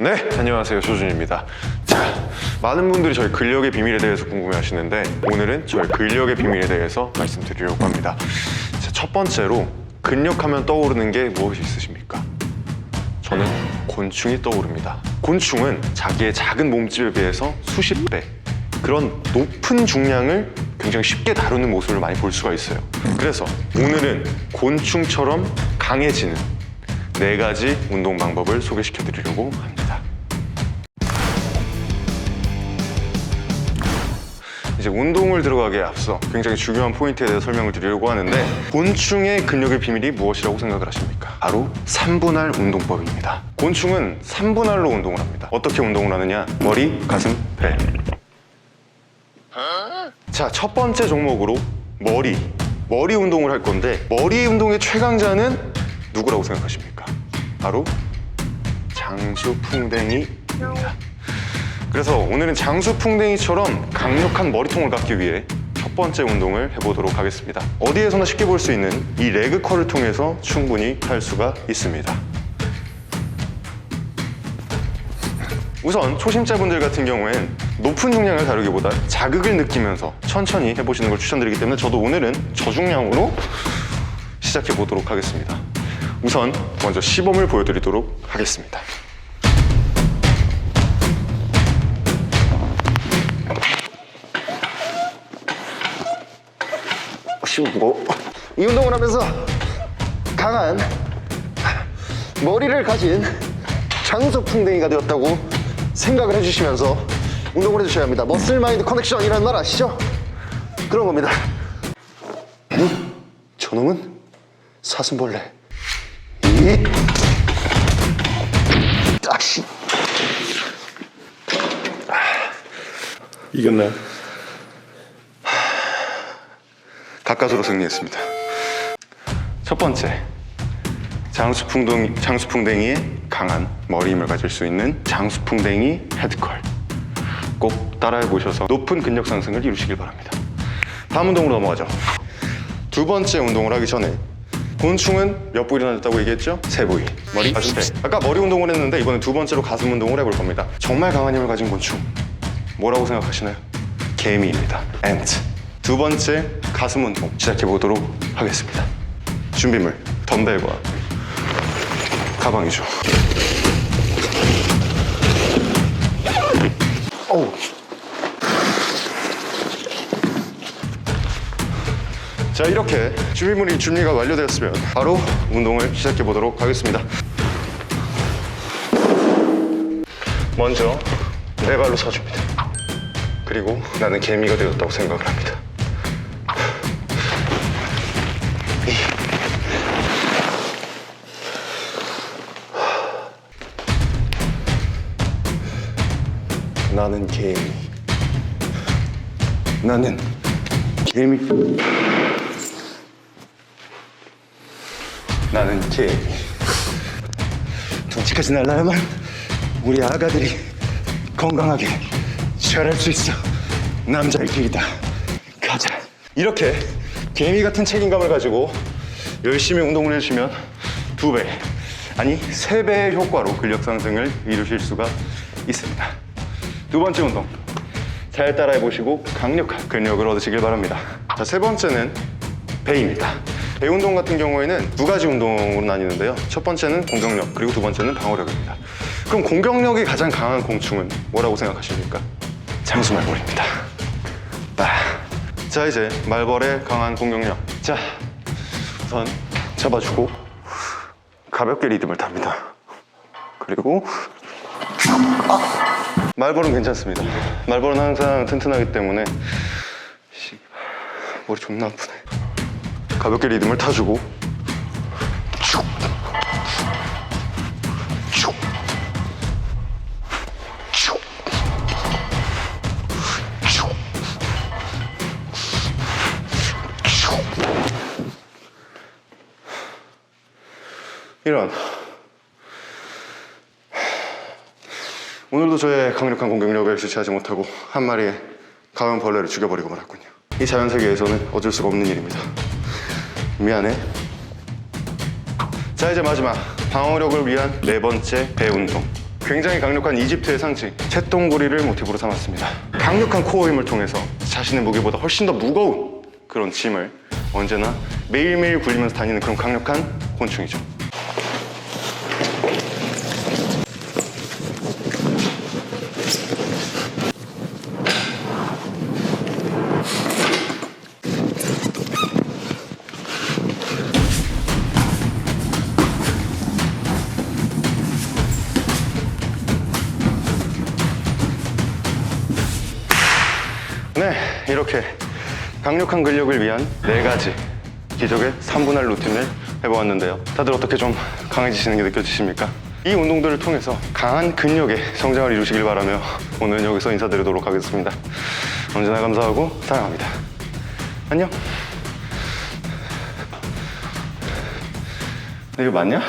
네, 안녕하세요. 조준입니다. 자, 많은 분들이 저희 근력의 비밀에 대해서 궁금해 하시는데 오늘은 저희 근력의 비밀에 대해서 말씀드리려고 합니다. 자, 첫 번째로 근력하면 떠오르는 게 무엇이 있으십니까? 저는 곤충이 떠오릅니다. 곤충은 자기의 작은 몸집에 비해서 수십 배 그런 높은 중량을 굉장히 쉽게 다루는 모습을 많이 볼 수가 있어요. 그래서 오늘은 곤충처럼 강해지는 네 가지 운동 방법을 소개시켜 드리려고 합니다. 이제 운동을 들어가기에 앞서 굉장히 중요한 포인트에 대해 설명을 드리려고 하는데 곤충의 근력의 비밀이 무엇이라고 생각을 하십니까? 바로 3분할 운동법입니다. 곤충은 3분할로 운동을 합니다. 어떻게 운동을 하느냐? 머리, 가슴, 배. 자, 첫 번째 종목으로 머리. 머리 운동을 할 건데 머리 운동의 최강자는 누구라고 생각하십니까? 바로 장수 풍뎅이입니다. 그래서 오늘은 장수풍뎅이처럼 강력한 머리통을 갖기 위해 첫 번째 운동을 해보도록 하겠습니다. 어디에서나 쉽게 볼 수 있는 이 레그컬을 통해서 충분히 할 수가 있습니다. 우선 초심자분들 같은 경우엔 높은 중량을 다루기보다 자극을 느끼면서 천천히 해보시는 걸 추천드리기 때문에 저도 오늘은 저중량으로 시작해 보도록 하겠습니다. 우선 먼저 시범을 보여드리도록 하겠습니다. 쉬우고 이 운동을 하면서 강한 머리를 가진 장소풍뎅이가 되었다고 생각을 해주시면서 운동을 해주셔야 합니다. 머슬 마인드 커넥션이라는 말 아시죠? 그런 겁니다. 음, 저놈은 사슴벌레. 이 아씨 이겼나요? 가까스로 승리했습니다. 첫 번째, 장수풍뎅이, 장수풍뎅이의 강한 머리 힘을 가질 수 있는 장수풍뎅이 헤드컬. 꼭 따라해 보셔서 높은 근력 상승을 이루시길 바랍니다. 다음 운동으로 넘어가죠. 두 번째 운동을 하기 전에 곤충은 몇 부위나 됐다고 얘기했죠? 세 부위. 머리, 가슴, 배. 아까 머리 운동을 했는데 이번엔 두 번째로 가슴 운동을 해볼 겁니다. 정말 강한 힘을 가진 곤충. 뭐라고 생각하시나요? 개미입니다. ant. 두 번째 가슴 운동 시작해 보도록 하겠습니다. 준비물 덤벨과 가방이죠. 어우 자 이렇게 준비물이 준비가 완료되었으면 바로 운동을 시작해 보도록 하겠습니다. 먼저 네 발로 서줍니다. 그리고 나는 개미가 되었다고 생각을 합니다. 나는 개미. 나는 개미. 나는 개미. 덩치까지 날라야만 우리 아가들이 건강하게 자랄 수 있어. 남자의 길이다. 가자. 이렇게 개미 같은 책임감을 가지고 열심히 운동을 해주시면 두 배, 아니 세 배의 효과로 근력 상승을 이루실 수가 있습니다. 두 번째 운동. 잘 따라해 보시고 강력한 근력을 얻으시길 바랍니다. 자, 세 번째는 배입니다. 배 운동 같은 경우에는 두 가지 운동으로 나뉘는데요. 첫 번째는 공격력, 그리고 두 번째는 방어력입니다. 그럼 공격력이 가장 강한 공충은 뭐라고 생각하십니까? 장수 말벌입니다. 아. 자 이제 말벌의 강한 공격력 자 우선 잡아주고 가볍게 리듬을 탑니다 그리고 아! 말벌은 괜찮습니다. 말벌은 항상 튼튼하기 때문에 씨, 머리 존나 아프네. 가볍게 리듬을 타주고. 이런 오늘도 저의 강력한 공격력을 주체하지 못하고 한 마리의 가면 벌레를 죽여버리고 말았군요. 이 자연 세계에서는 어쩔 수가 없는 일입니다. 미안해. 자 이제 마지막. 방어력을 위한 네 번째 배 운동. 굉장히 강력한 이집트의 상징 채동고리를 모티브로 삼았습니다. 강력한 코어 힘을 통해서 자신의 무게보다 훨씬 더 무거운 그런 짐을 언제나 매일매일 굴리면서 다니는 그런 강력한 곤충이죠. 이렇게 강력한 근력을 위한 네 가지 기적의 3분할 루틴을 해보았는데요. 다들 어떻게 좀 강해지시는 게 느껴지십니까? 이 운동들을 통해서 강한 근력의 성장을 이루시길 바라며 오늘 여기서 인사드리도록 하겠습니다. 언제나 감사하고 사랑합니다. 안녕. 네, 이거 맞냐?